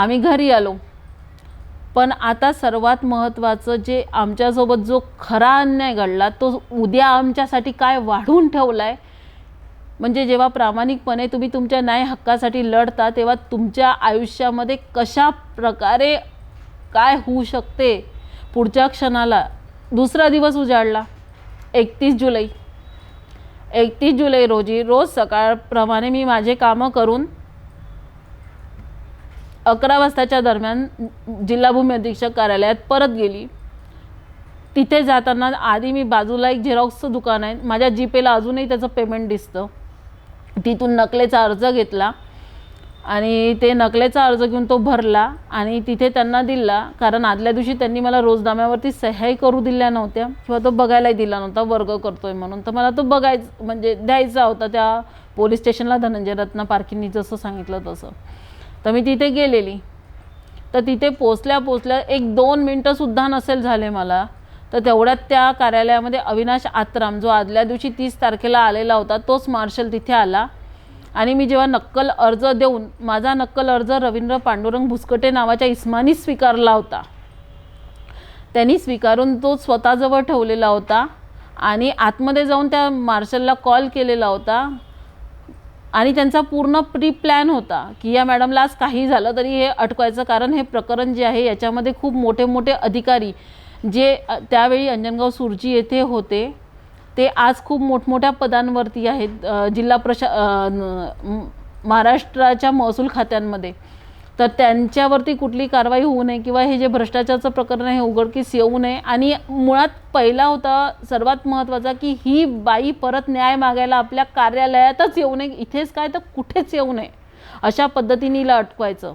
आम्ही घरी आलो. पण आता सर्वात महत्त्वाचं जे आमच्यासोबत जो खरा अन्याय घडला तो उद्या आमच्यासाठी काय वाढून ठेवला आहे म्हणजे जेव्हा प्रामाणिकपणे तुम्ही तुमच्या न्याय हक्कासाठी लढता तेव्हा तुमच्या आयुष्यामध्ये कशा प्रकारे काय होऊ शकते? पुढच्या क्षणाला. दुसरा दिवस उजाडला. एकतीस जुलै. एकतीस जुलै रोजी रोज सकाळप्रमाणे मी माझे कामं करून अकरा वाजताच्या दरम्यान जिल्हा भूमी अधीक्षक कार्यालयात परत गेली. तिथे जाताना आधी मी बाजूला एक झेरॉक्सचं दुकान आहे. माझ्या जीपेला अजूनही त्याचं पेमेंट दिसतं. तिथून नकलेचा अर्ज घेतला. आणि ते नकलेचा अर्ज घेऊन तो भरला आणि तिथे त्यांना दिला. कारण आदल्या दिवशी त्यांनी मला रोजनाम्यावरती सह्याही करू दिल्या नव्हत्या किंवा तो बघायलाही दिला नव्हता वर्ग करतोय म्हणून. तर मला तो बघायचं म्हणजे द्यायचा होता त्या पोलीस स्टेशनला. धनंजय रत्न पारखींनी जसं सांगितलं तसं. तर मी तिथे गेलेली. तर तिथे पोचल्या पोचल्या एक दोन मिनटंसुद्धा नसेल झाले मला. तर तेवढ्यात त्या कार्यालयामध्ये अविनाश आत्राम जो आदल्या दिवशी तीस तारखेला आलेला होता तोच मार्शल तिथे आला. आणि मी जेव्हा नक्कल अर्ज देऊन माझा नक्कल अर्ज रवींद्र पांडुरंग भुसकटे नावाच्या इस्मानी स्वीकारला होता. त्यांनी स्वीकारून तो स्वतःजवळ ठेवलेला होता आणि आतमध्ये जाऊन त्या मार्शलला कॉल केलेला होता. आणि त्यांचा पूर्ण प्री प्लॅन होता की या मॅडमला आज काही झालं तरी हे अटकवायचं कारण हे प्रकरण जे आहे याच्यामध्ये खूप मोठे मोठे अधिकारी जे त्यावेळी अंजनगाव सुरजी येथे होते ते आज खूप मोठमोठ्या पदांवरती आहेत जिल्हा प्रशा महाराष्ट्राच्या महसूल खात्यांमध्ये. तर त्यांच्यावरती कुठली कारवाई होऊ नये किंवा हे जे भ्रष्टाचारचं प्रकरण आहे हे उघडकीस येऊ नये. आणि मुळात पहिला होता सर्वात महत्त्वाचा की ही बाई परत न्याय मागायला आपल्या कार्यालयातच येऊ नये. इथेच काय? तर कुठेच येऊ नये. अशा पद्धतीने हिला अटकवायचं.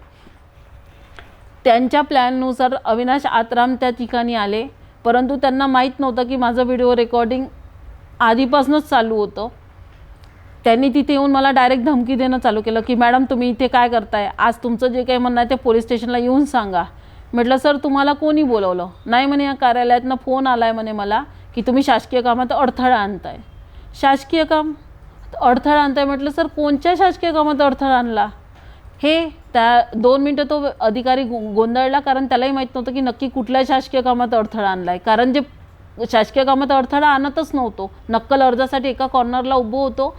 त्यांच्या प्लॅननुसार अविनाश आत्राम त्या ठिकाणी आले. परंतु त्यांना माहीत नव्हतं की माझं व्हिडिओ रेकॉर्डिंग आधीपासूनच चालू होतं. त्यांनी तिथे येऊन मला डायरेक्ट धमकी देणं चालू केलं की मॅडम तुम्ही इथे काय करताय? आज तुमचं जे काही म्हणणं आहे ते पोलीस स्टेशनला येऊन सांगा. म्हटलं सर तुम्हाला कोणी बोलवलं? नाही म्हणे या कार्यालयातनं फोन आला आहे म्हणे मला की तुम्ही शासकीय कामात अडथळा आणताय. शासकीय काम? अडथळा आणताय? म्हटलं सर कोणत्या शासकीय कामात अडथळा आणला? हे त्या दोन मिनटं तो अधिकारी गो गोंधळला कारण त्यालाही माहीत नव्हतं की नक्की कुठल्या शासकीय कामात अडथळा आणला आहे कारण जे शासकीय कामात अडथळा आणतच नव्हतो. नक्कल अर्जासाठी एका कॉर्नरला उभं होतो.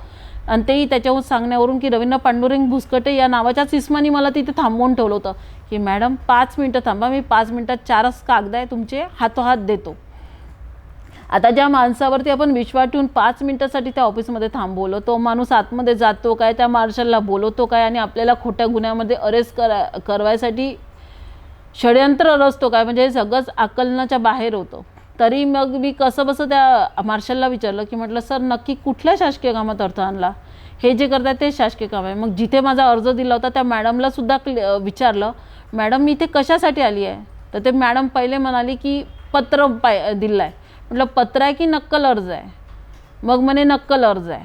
आणि तेही त्याच्यावर सांगण्यावरून की रवींद्र पांडुरंग भुसकटे या नावाच्याच इस्मानी मला तिथे थांबवून ठेवलं होतं. की मॅडम पाच मिनटं थांबा मी पाच मिनटात चारच कागद आहे तुमचे हातोहात देतो. आता ज्या माणसावरती आपण विश्वास ठेवून पाच मिनटासाठी त्या ऑफिसमध्ये थांबवलं तो माणूस आतमध्ये जातो काय त्या मार्शलला बोलवतो काय आणि आपल्याला खोट्या गुन्ह्यामध्ये अरेस्ट करा करवायसाठी षडयंत्र रचतो काय म्हणजे हे सगळंच आकलनाच्या बाहेर होतं. तरी मग मी कसं बसं त्या मार्शलला विचारलं की म्हटलं सर नक्की कुठल्या शासकीय कामात अर्थ आणला? हे जे करतात ते शासकीय काम आहे. मग जिथे माझा अर्ज दिला होता त्या मॅडमला सुद्धा क्लि- विचारलं मॅडम मी इथे कशासाठी आली आहे? तर ते मॅडम पहिले म्हणाली की पत्र पाय दिलं आहे म्हटलं पत्र आहे की नक्कल अर्ज आहे? मग म्हणे नक्कल अर्ज आहे.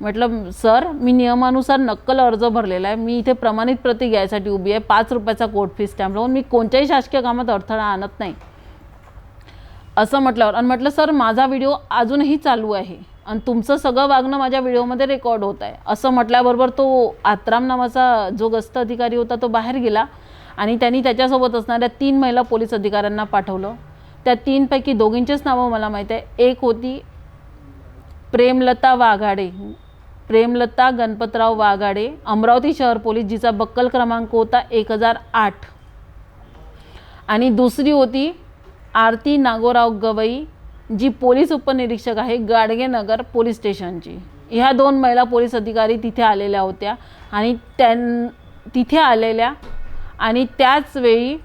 म्हटलं सर मी नियमानुसार नक्कल अर्ज भरलेला आहे. मी इथे प्रमाणित प्रती घ्यायसाठी उभी आहे. पाच रुपयाचा कोर्ट फी स्टॅम्प लावून मी कोणत्याही शासकीय कामात अडथळा आणत नाही. असं म्हटल्यावर आणि म्हटलं सर माझा व्हिडिओ अजूनही चालू आहे आणि तुमचं सगळं वागणं माझ्या व्हिडिओमध्ये रेकॉर्ड होत आहे. असं म्हटल्याबरोबर तो आत्राम नावाचा जो गस्त अधिकारी होता तो बाहेर गेला आणि त्यांनी त्याच्यासोबत असणाऱ्या तीन महिला पोलीस अधिकाऱ्यांना पाठवलं. त्या तीनपैकी दोघींचेच नावं मला माहीत आहे. एक होती प्रेमलता वाघाडे. प्रेमलता गणपतराव वाघाडे अमरावती शहर पोलीस जिचा बक्कल क्रमांक होता एक हजार आठ. आणि दुसरी होती आरती नागोराव गवई जी पोलीस उपनिरीक्षक आहे गाडगेनगर पोलीस स्टेशनची. ह्या दोन महिला पोलीस अधिकारी तिथे आलेल्या होत्या आणि त्यां तिथे आलेल्या आणि त्याचवेळी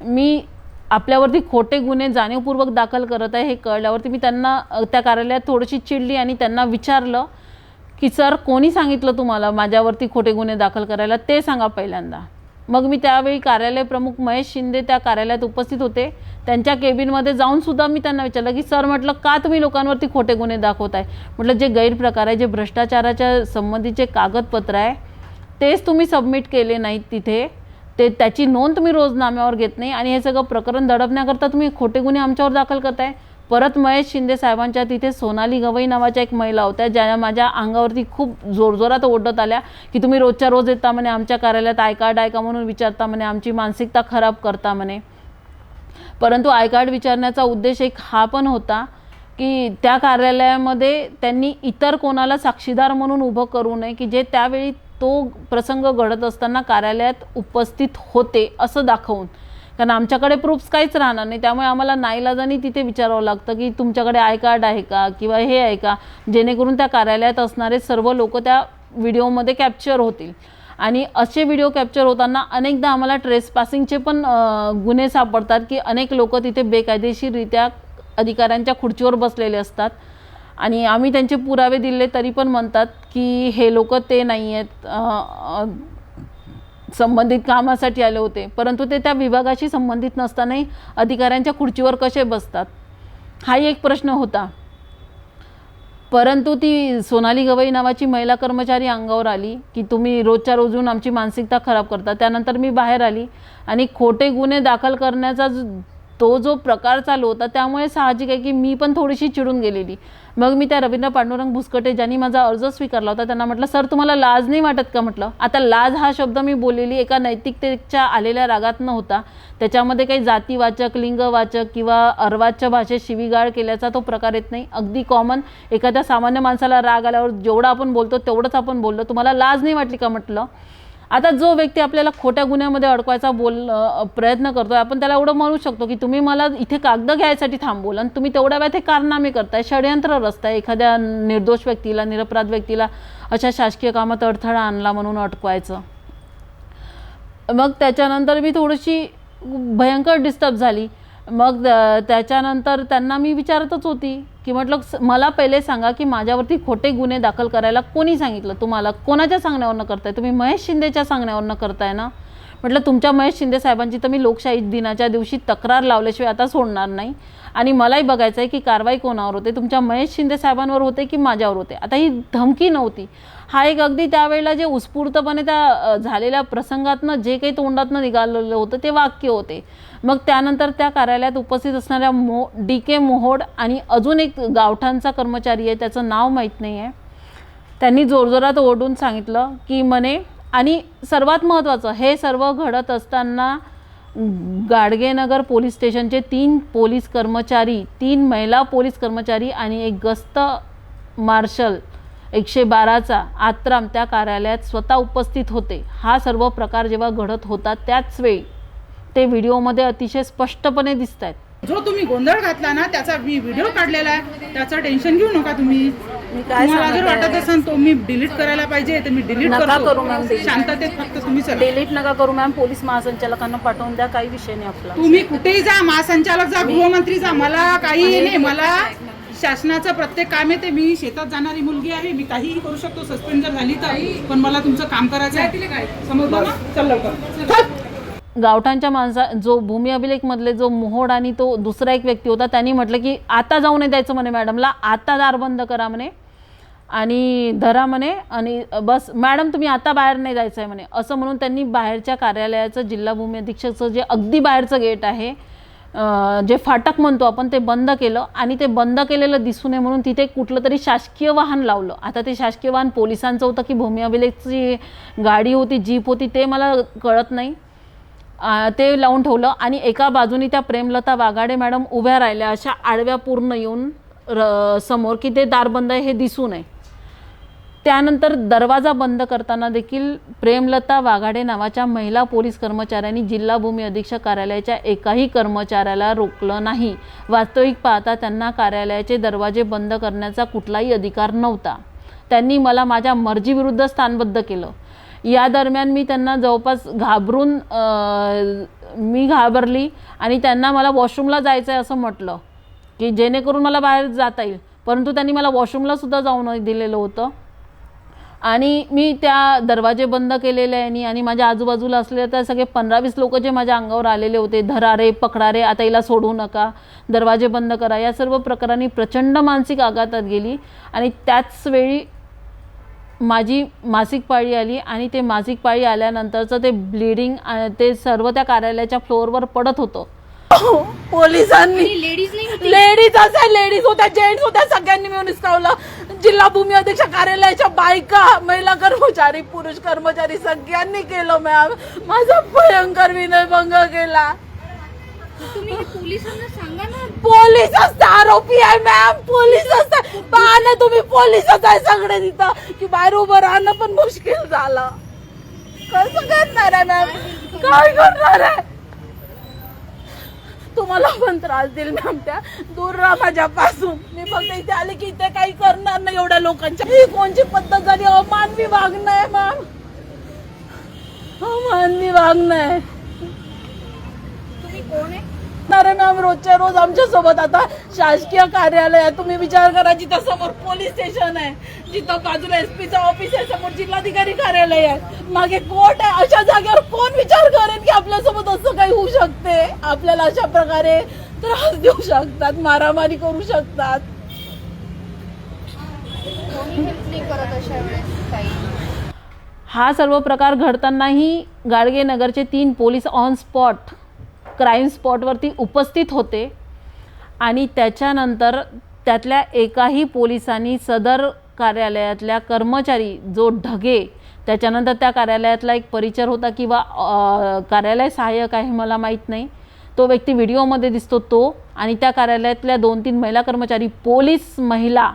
मी आपल्यावरती खोटे गुन्हे जाणीवपूर्वक दाखल करत आहे हे कळल्यावरती मी त्यांना त्या कार्यालयात थोडीशी चिडली आणि त्यांना विचारलं की सर कोणी सांगितलं तुम्हाला माझ्यावरती खोटे गुन्हे दाखल करायला? ते सांगा पहिल्यांदा. मग मी त्यावेळी कार्यालय प्रमुख महेश शिंदे त्या कार्यालयात उपस्थित होते. त्यांच्या केबिनमध्ये जाऊनसुद्धा मी त्यांना विचारलं की सर म्हटलं का तुम्ही लोकांवरती खोटे गुन्हे दाखवत आहे म्हटलं जे गैरप्रकार आहे जे भ्रष्टाचाराच्या संबंधीचे कागदपत्र आहे तेच तुम्ही सबमिट केले नाहीत तिथे. ते त्याची नोंद तुम्ही रोजनाम्यावर घेत नाही आणि हे सगळं प्रकरण दडपण्याकरता तुम्ही खोटे गुन्हे आमच्यावर दाखल करताय. परत महेश शिंदे साहेबांच्या तिथे सोनाली गवई नावाच्या एक महिला होत्या ज्या माझ्या अंगावरती खूप जोरजोरात ओढत आल्या की तुम्ही रोजच्या रोज येता म्हणे आमच्या कार्यालयात आय कार्ड म्हणून विचारता म्हणे आमची मानसिकता खराब करता म्हणे. परंतु आय कार्ड विचारण्याचा उद्देश एक हा पण होता की त्या कार्यालयामध्ये त्यांनी इतर कोणाला साक्षीदार म्हणून उभं करू नये की जे त्यावेळी तो प्रसंग घडत असताना कार्यालयात उपस्थित होते असं दाखवून कारण आमच्याकडे प्रूफ्स काहीच राहणार नाही. त्यामुळे आम्हाला नाईलाजानी तिथे विचारावं लागतं की तुमच्याकडे आय कार्ड आहे का किंवा हे आहे का? जेणेकरून त्या कार्यालयात असणारे सर्व लोक त्या व्हिडिओमध्ये कॅप्चर होतील. आणि असे व्हिडिओ कॅप्चर होताना अनेकदा आम्हाला ट्रेस पासिंगचे पण गुन्हे सापडतात की अनेक लोक तिथे बेकायदेशीररित्या अधिकाऱ्यांच्या खुर्चीवर बसलेले असतात. आणि आम्ही त्यांचे पुरावे दिले तरी पण म्हणतात की हे लोक ते नाही आहेत संबंधित कामासाठी आले होते. परंतु ते त्या विभागाशी संबंधित नसतानाही अधिकाऱ्यांच्या खुर्चीवर कसे बसतात? हाही एक प्रश्न होता. परंतु ती सोनाली गवई नावाची महिला कर्मचारी अंगावर आली की तुम्ही रोजच्या रोजून आमची मानसिकता खराब करता. त्यानंतर मी बाहेर आली आणि खोटे गुन्हे दाखल करण्याचा तो जो प्रकार चालू होता त्यामुळे साहजिक आहे की मी पण थोडीशी चिडून गेलेली. मग मी त्या रवींद्र पांडुरंग भुसकटे ज्यांनी माझा अर्ज स्वीकारला होता त्यांना म्हटलं सर तुम्हाला लाज नाही वाटत का? म्हटलं. आता लाज हा शब्द मी बोललेली एका नैतिकतेच्या आलेल्या रागात नव्हता. त्याच्यामध्ये काही जातीवाचक लिंगवाचक किंवा अर्वाच्य भाषेत शिवीगाळ केल्याचा तो प्रकार येत नाही. अगदी कॉमन एखाद्या सामान्य माणसाला राग आल्यावर जेवढं आपण बोलतो तेवढंच आपण बोललो. तुम्हाला लाज नाही वाटली का? म्हटलं. आता जो व्यक्ती आपल्याला खोट्या गुन्ह्यामध्ये अडकवायचा बोल प्रयत्न करतो आपण त्याला एवढं म्हणू शकतो की तुम्ही मला इथे कागद घ्यायसाठी थांबवलं आणि तुम्ही तेवढ्या वेळात हे कारनामे करताय षडयंत्र रचताय एखाद्या निर्दोष व्यक्तीला निरपराध व्यक्तीला अशा शासकीय कामात अडथळा आणला म्हणून अटकवायचं मग त्याच्यानंतर मी थोडीशी भयंकर डिस्टर्ब झाली. मग त्याच्यानंतर त्यांना मी विचारतच होती की म्हटलं मला पहिले सांगा की माझ्यावरती खोटे गुन्हे दाखल करायला कोणी सांगितलं? तुम्हाला कोणाच्या सांगण्यावरनं करताय? तुम्ही महेश शिंदेच्या सांगण्यावरनं करताय ना? म्हटलं तुमच्या महेश शिंदे साहेबांची तर मी लोकशाही दिनाच्या दिवशी तक्रार लावल्याशिवाय आता सोडणार नाही. आणि मलाही बघायचं आहे की कारवाई कोणावर होते? तुमच्या महेश शिंदे साहेबांवर होते की माझ्यावर होते? आता ही धमकी नव्हती. हा एक अगदी त्यावेळेला जे उत्स्फूर्तपणे त्या झालेल्या प्रसंगातनं जे काही तोंडातनं निघालेलं होतं ते वाक्य होते. मग त्यानंतर त्या कार्यालयात उपस्थित असणाऱ्या मो डी के मोहोड आणि अजून एक गावठाणचा कर्मचारी आहे त्याचं नाव माहीत नाही आहे त्यांनी जोरजोरात ओरडून सांगितलं की म्हणे आणि सर्वात महत्त्वाचं हे सर्व घडत असताना गाडगेनगर पोलीस स्टेशनचे तीन पोलीस कर्मचारी तीन महिला पोलीस कर्मचारी आणि एक गस्त मार्शल एकशे बाराचा आत्राम त्या कार्यालयात स्वतः उपस्थित होते. हा सर्व प्रकार जेव्हा घडत होता त्याच वेळी ते व्हिडिओमध्ये अतिशय स्पष्टपणे दिसत आहेत जो तुम्ही गोंधळ घातला ना त्याचा मी व्हिडिओ काढलेला आहे. त्याचं टेन्शन घेऊ नका तुम्ही. मी काय तुम्हाला जर वाटत? असेल तो मी डिलीट करायला पाहिजे तर मी डिलीट नका करतो. करू मॅम. शांततेत फक्त तुम्ही चला. डिलीट नका करू मॅम. पोलीस महासंचालकांना पाठवून द्या. काही विषय नाही आपला. तुम्ही कुठेही जा. महासंचालक जा गृहमंत्री जा. मला काही नाही. मला शासनाचं प्रत्येक काम आहे. ते मी शेतात जाणारी मुलगी आहे. मी काहीही करू शकतो. सस्पेंड जर झाली तर. पण मला तुमचं काम करायचं आहे. समजलं ना? चल लवकर. चल. गावठाणच्या माणसा जो भूमी अभिलेखमधले जो मोहोड आणि तो दुसरा एक व्यक्ती होता त्यांनी म्हटलं की आता जाऊ नाही द्यायचं म्हणे मॅडमला आता दार बंद करा म्हणे. आणि धरा म्हणे आणि बस मॅडम तुम्ही आता बाहेर नाही जायचं आहे म्हणे. असं म्हणून त्यांनी बाहेरच्या कार्यालयाचं जिल्हा भूमी अधीक्षकचं जे अगदी बाहेरचं गेट आहे जे फाटक म्हणतो आपण ते बंद केलं. आणि ते बंद केलेलं दिसू नये म्हणून तिथे कुठलं तरी शासकीय वाहन लावलं. आता ते शासकीय वाहन पोलिसांचं होतं की भूमी अभिलेखची गाडी होती जीप होती ते मला कळत नाही. ते लावून ठेवलं आणि एका बाजूनी त्या प्रेमलता वाघाडे मॅडम उभ्या राहिल्या अशा आडव्या पूर्ण येऊन र समोर की ते दार बंद आहे हे दिसू नये. त्यानंतर दरवाजा बंद करताना देखील प्रेमलता वाघाडे नावाच्या महिला पोलीस कर्मचाऱ्यांनी जिल्हा भूमी अधीक्षक कार्यालयाच्या एकाही कर्मचाऱ्याला रोखलं नाही. वास्तविक पाहता त्यांना कार्यालयाचे दरवाजे बंद करण्याचा कुठलाही अधिकार नव्हता. त्यांनी मला माझ्या मर्जीविरुद्ध स्थानबद्ध केलं. या दरम्यान मी त्यांना जवळपास घाबरून मी घाबरली आणि त्यांना मला वॉशरूमला जायचं आहे असं म्हटलं की जेणेकरून मला बाहेर जाता येईल. परंतु त्यांनी मला वॉशरूमलासुद्धा जाऊन जाऊ न दिलेलं होतं. आणि मी त्या दरवाजे बंद केलेले आहे आणि माझ्या आजूबाजूला असलेले त्या सगळे पंधरा वीस लोक जे माझ्या अंगावर आलेले होते धरा रे पकडा रे आता हिला सोडू नका दरवाजे बंद करा या सर्व प्रकारांनी प्रचंड मानसिक आघातात गेली. आणि त्याच वेळी माझी मासिक पाळी आली आणि ते मासिक पाळी आल्यानंतरचं ते ब्लिडिंग ते सर्व त्या कार्यालयाच्या फ्लोअरवर पडत होतं. पोलिसांनी लेडीज नाही होती? लेडीज असे लेडीज होत्या जेंट्स होत्या सगळ्यांनी मिळून हिसकावलं. जिल्हा भूमी अध्यक्ष कार्यालयाच्या बायका महिला कर्मचारी पुरुष कर्मचारी सगळ्यांनी केलं मॅम माझा भयंकर विनयभंग केला. तुम्ही पोलिसांना सांगा ना. पोलीस असते आरोपी आहे मॅम पोलीस असते पहा ना तुम्ही पोलीसच आहे सगळे तिथं. की बाहेर उभं राहणं पण मुश्किल झालं. कसं करणार आहे मॅम काय करणार आहे? तुम्हाला पण त्रास देईल मॅम त्या दूर राहा माझ्यापासून मी फक्त इथे आले की इथे काही करणार नाही एवढ्या लोकांच्या. ही कोणची पद्धत झाली? अमानवी वागणं आहे मॅम अमानवी वागणं आहे तुम्ही कोण आहे? मॅम रोजच्या रोज आमच्यासोबत. आता शासकीय कार्यालय आहे तुम्ही विचार करा जिथं समोर पोलीस स्टेशन आहे जिथं बाजूला एसपीचं ऑफिस आहे समोर जिल्हाधिकारी कार्यालय आहे. मागे कोर्ट आहे अशा जागेवर कोण विचार करेन की आपल्यासोबत असं काही होऊ शकते? आपल्याला अशा प्रकारे त्रास देऊ शकतात मारामारी करू शकतात. हा सर्व प्रकार घडतानाही गाडगे नगरचे तीन पोलीस ऑन स्पॉट क्राईम स्पॉटवरती उपस्थित होते आणि त्याच्यानंतर त्यातल्या एकाही पोलिसांनी सदर कार्यालयातल्या कर्मचारी जो ढगे त्याच्यानंतर त्या कार्यालयातला एक परिचर होता किंवा कार्यालय सहाय्यक आहे मला माहीत नाही. तो व्यक्ती व्हिडिओमध्ये दिसतो तो आणि त्या कार्यालयातल्या दोन तीन महिला कर्मचारी पोलीस महिला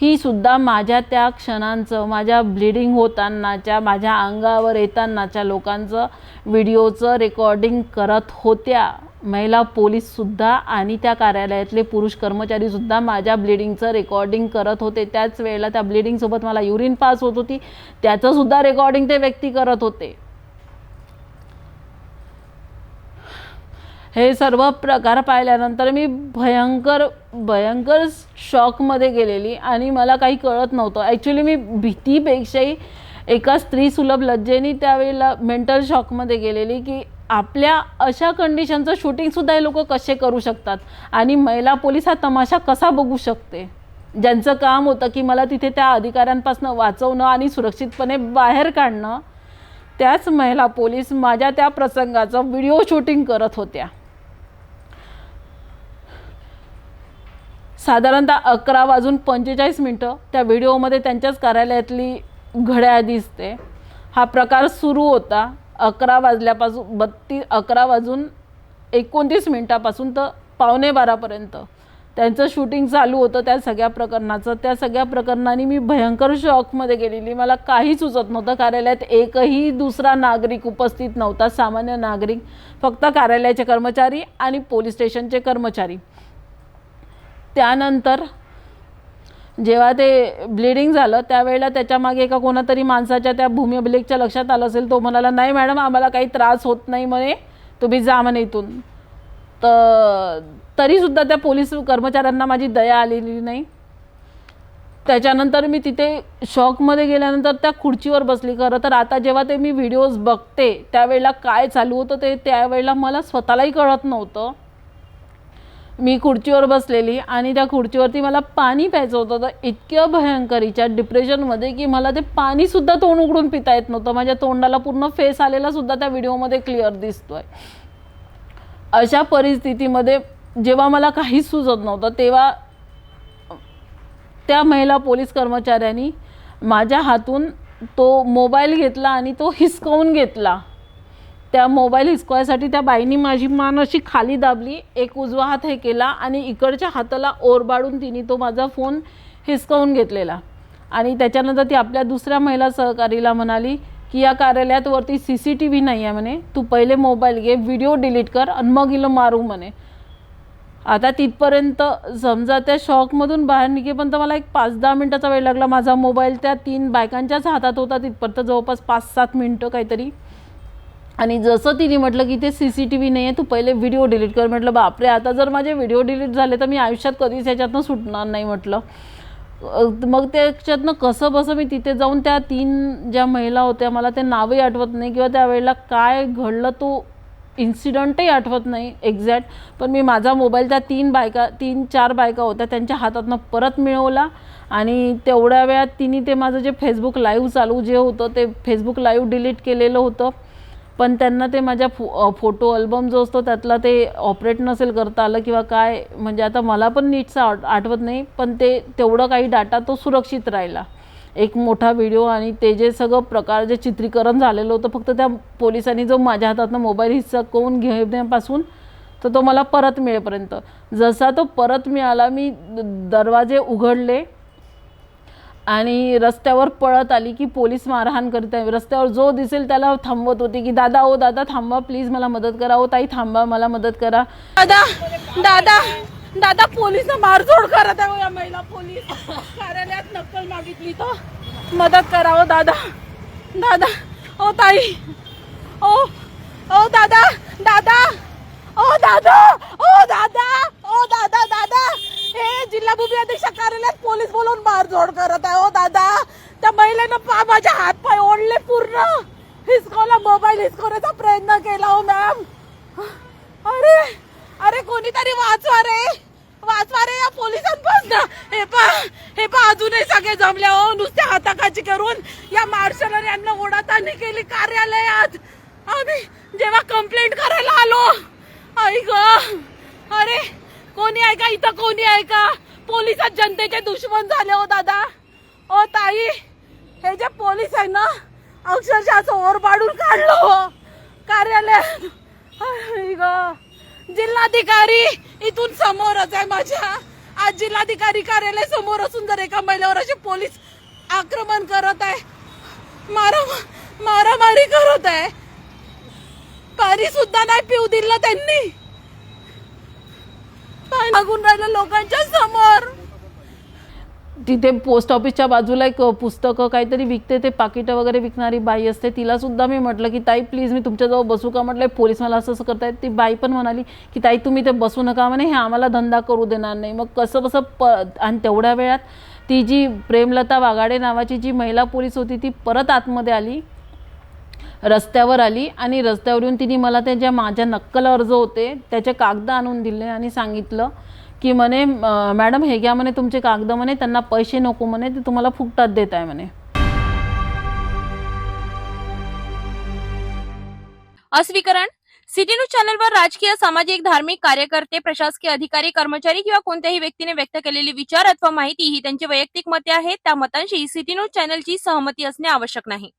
ही सुद्धा माझ्या त्या क्षणांचं माझ्या ब्लिडिंग होतानाच्या माझ्या अंगावर येतानाच्या लोकांचं व्हिडिओचं रेकॉर्डिंग करत होत्या. महिला पोलीससुद्धा आणि त्या कार्यालयातले पुरुष कर्मचारीसुद्धा माझ्या ब्लिडिंगचं रेकॉर्डिंग करत होते. त्याच वेळेला त्या ब्लिडिंगसोबत मला युरिन पास होत होती. त्याचंसुद्धा रेकॉर्डिंग ते व्यक्ती करत होते. हे सर्व प्रकार पाहिल्यानंतर मी भयंकर भयंकर शॉकमध्ये गेलेली आणि मला काही कळत नव्हतं. ॲक्च्युली मी भीतीपेक्षाही एका स्त्री सुलभ लज्जेने त्यावेळेला मेंटल शॉकमध्ये गेलेली की आपल्या अशा कंडिशनचं शूटिंगसुद्धा हे लोक कसे करू शकतात? आणि महिला पोलीस हा तमाशा कसा बघू शकते? ज्यांचं काम होतं की मला तिथे त्या अधिकाऱ्यांपासून वाचवणं आणि सुरक्षितपणे बाहेर काढणं त्याच महिला पोलीस माझ्या त्या प्रसंगाचं व्हिडिओ शूटिंग करत होत्या. साधारणतः अकरा वाजून पंचेचाळीस मिनटं त्या व्हिडिओमध्ये त्यांच्याच कार्यालयातली घड्याळ दिसते. हा प्रकार सुरू होता अकरा वाजल्यापासून बत्तीस अकरा वाजून एकोणतीस मिनटापासून तर पावणे बारापर्यंत. त्यांचं शूटिंग चालू होतं त्या सगळ्या प्रकरणाचं. त्या सगळ्या प्रकरणाने मी भयंकर शॉकमध्ये गेलेली. मला काही सुचत नव्हतं. कार्यालयात एकही दुसरा नागरिक उपस्थित नव्हता. सामान्य नागरिक फक्त कार्यालयाचे कर्मचारी आणि पोलीस स्टेशनचे कर्मचारी. त्यानंतर जेव्हा ते ब्लिडिंग झालं त्यावेळेला त्याच्यामागे एका कोणातरी माणसाच्या त्या भूमी लक्षात आलं असेल तो म्हणाला नाही मॅडम आम्हाला काही त्रास होत नाही म्हणे तुम्ही जा म्हणे इथून. तर तरीसुद्धा त्या पोलीस कर्मचाऱ्यांना माझी दया आलेली नाही. त्याच्यानंतर मी तिथे शॉकमध्ये गेल्यानंतर त्या खुर्चीवर बसली. खरं तर आता जेव्हा ते मी व्हिडिओज बघते त्यावेळेला काय चालू होतं ते त्यावेळेला मला स्वतःलाही कळत नव्हतं. मी खुर्चीवर बसलेली आणि त्या खुर्चीवरती मला पाणी प्यायचं होतं. तर इतक्या भयंकरीच्या डिप्रेशनमध्ये की मला ते पाणीसुद्धा तोंड उघडून पिता येत नव्हतं. माझ्या तोंडाला पूर्ण फेस आलेला सुद्धा त्या व्हिडिओमध्ये क्लिअर दिसतोय. अशा परिस्थितीमध्ये जेव्हा मला काहीच सुचत नव्हतं तेव्हा त्या महिला पोलीस कर्मचाऱ्यांनी माझ्या हातून तो मोबाईल घेतला आणि तो हिसकावून घेतला. त्या मोबाईल हिसकवायसाठी त्या बाईनी माझी मान अशी खाली दाबली एक उजवा हात हे केला आणि इकडच्या हाताला ओरबाडून तिने तो माझा फोन हिसकावून घेतलेला. आणि त्याच्यानंतर ती आपल्या दुसऱ्या महिला सहकारीला म्हणाली की या कार्यालयात वरती सी सी टी व्ही नाही आहे म्हणे. तू पहिले मोबाईल घे व्हिडिओ डिलीट कर आणि मग हिला मारू म्हणे. आता तिथपर्यंत समजा त्या शॉकमधून बाहेर निघेपर्यंत मला एक पाच दहा मिनटाचा वेळ लागला. माझा मोबाईल त्या तीन बायकांच्याच हातात होता. तिथपर्यंत जवळपास पाच सात मिनटं काहीतरी आणि जसं तिने म्हटलं की ते सी सी टी व्ही नाही आहे तू पहिले व्हिडिओ डिलीट कर. म्हटलं बापरे आता जर माझे व्हिडिओ डिलीट झाले तर मी आयुष्यात कधीच याच्यातनं सुटणार नाही म्हटलं. मग त्याच्यातनं कसं बसं मी तिथे जाऊन त्या तीन ज्या महिला होत्या मला ते नावही आठवत नाही किंवा त्यावेळेला काय घडलं तो इन्सिडंटही आठवत नाही एक्झॅक्ट पण मी माझा मोबाईल त्या तीन बायका तीन चार बायका होत्या त्यांच्या हातातनं परत मिळवला आणि तेवढ्या वेळात तिने ते माझं जे फेसबुक लाईव्ह चालू जे होतं ते फेसबुक लाईव्ह डिलीट केलेलं होतं. पण त्यांना ते माझ्या फो फोटो अल्बम जो असतो त्यातला ते ऑपरेट नसेल करता आलं किंवा काय म्हणजे आता मला पण नीटचा आठ आठवत नाही पण ते तेवढं काही डाटा तो सुरक्षित राहिला. एक मोठा व्हिडिओ आणि ते जे सगळं प्रकार जे चित्रीकरण झालेलं होतं फक्त त्या पोलिसांनी जो माझ्या हातातनं मोबाईल हिस्सा करून घेण्यापासून तर तो मला परत मिळेपर्यंत. जसा तो परत मिळाला मी दरवाजे उघडले आणि रस्त्यावर पळत आली की पोलीस मारहाण करत. आहे रस्त्यावर जो दिसेल त्याला थांबवत होती की दादा ओ दादा थांबा प्लीज मला मदत करा. ओ ताई थांबा मला मदत करा. दादा दादा दादा पोलीस मारझोड करत आहे या महिला पोलीस. कार्यालयात नक्कल मागितली तर मदत करा हो दादा. दादा ओ ताई. ओ ओ दादा दादा. ओ दादा! ओ दादा! ओ दादा दादा! हे जिल्हा भूमी अधीक्षक कार्यालयात पोलीस बोलवून मारझोड करत आहे. ओ दादा! त्या महिलेनं पा माझे हात पाय ओढले पूर्ण. हिसकवला मोबाईल हिसकवण्याचा प्रयत्न केला हो मॅम अरे अरे कोणीतरी वाचवा रे. वाचवा रे या पोलिसांपासून. हे पा हे पा अजूनही सगळे जमले हो. नुसत्या हाताखाची करून या मार्शलर यांना ओढातानी केली कार्यालयात. आम्ही जेव्हा कंप्लेंट करायला आलो आई ग! अरे कोणी आहे का इथं? कोणी आहे का? पोलिसात जनतेचे दुश्मन झाले हो दादा. ओ ताई हे जे पोलीस आहे ना अक्षरशः असं ओर पाडून काढलं हो. कार्यालयात ग! जिल्हाधिकारी इथून समोरच आहे माझ्या. आज जिल्हाधिकारी कार्यालय समोर असून जर एका महिलेवर असे पोलीस आक्रमण करत आहे मारा मारामारी करत आहे पाणी सुद्धा नाही पिऊ दिलं त्यांनी. मागून राहिलं लोकांच्या समोर. तिथे पोस्ट ऑफिसच्या बाजूला एक पुस्तकं काहीतरी विकते ते पाकिटं वगैरे विकणारी बाई असते. तिला सुद्धा मी म्हटलं की ताई प्लीज मी तुमच्याजवळ बसू का? म्हटलं पोलीस मला असं असं करतायत. ती बाई पण म्हणाली की ताई तुम्ही ते बसू नका म्हणे हे आम्हाला धंदा करू देणार नाही. मग कसं कसं प आणि तेवढ्या वेळात ती जी प्रेमलता वागाडे नावाची जी महिला पोलीस होती ती परत आतमध्ये आली. रस्त्यावर आली आणि रस्त्यावरून तिने मला ते ज्या माझ्या नक्कल अर्ज होते त्याचे कागद आणून दिले आणि सांगितलं की म्हणे मॅडम हे घ्या म्हणे तुमचे कागद म्हणे त्यांना पैसे नको म्हणे ते तुम्हाला फुकटात देत आहे म्हणे. अस्वीकरण. सिटी न्यूज चॅनलवर राजकीय सामाजिक धार्मिक कार्यकर्ते प्रशासकीय अधिकारी कर्मचारी किंवा कोणत्याही व्यक्तीने व्यक्त केलेले विचार अथवा माहिती ही त्यांची वैयक्तिक मते आहेत. त्या मतांशी सिटी न्यूज चॅनलची सहमती असणे आवश्यक नाही.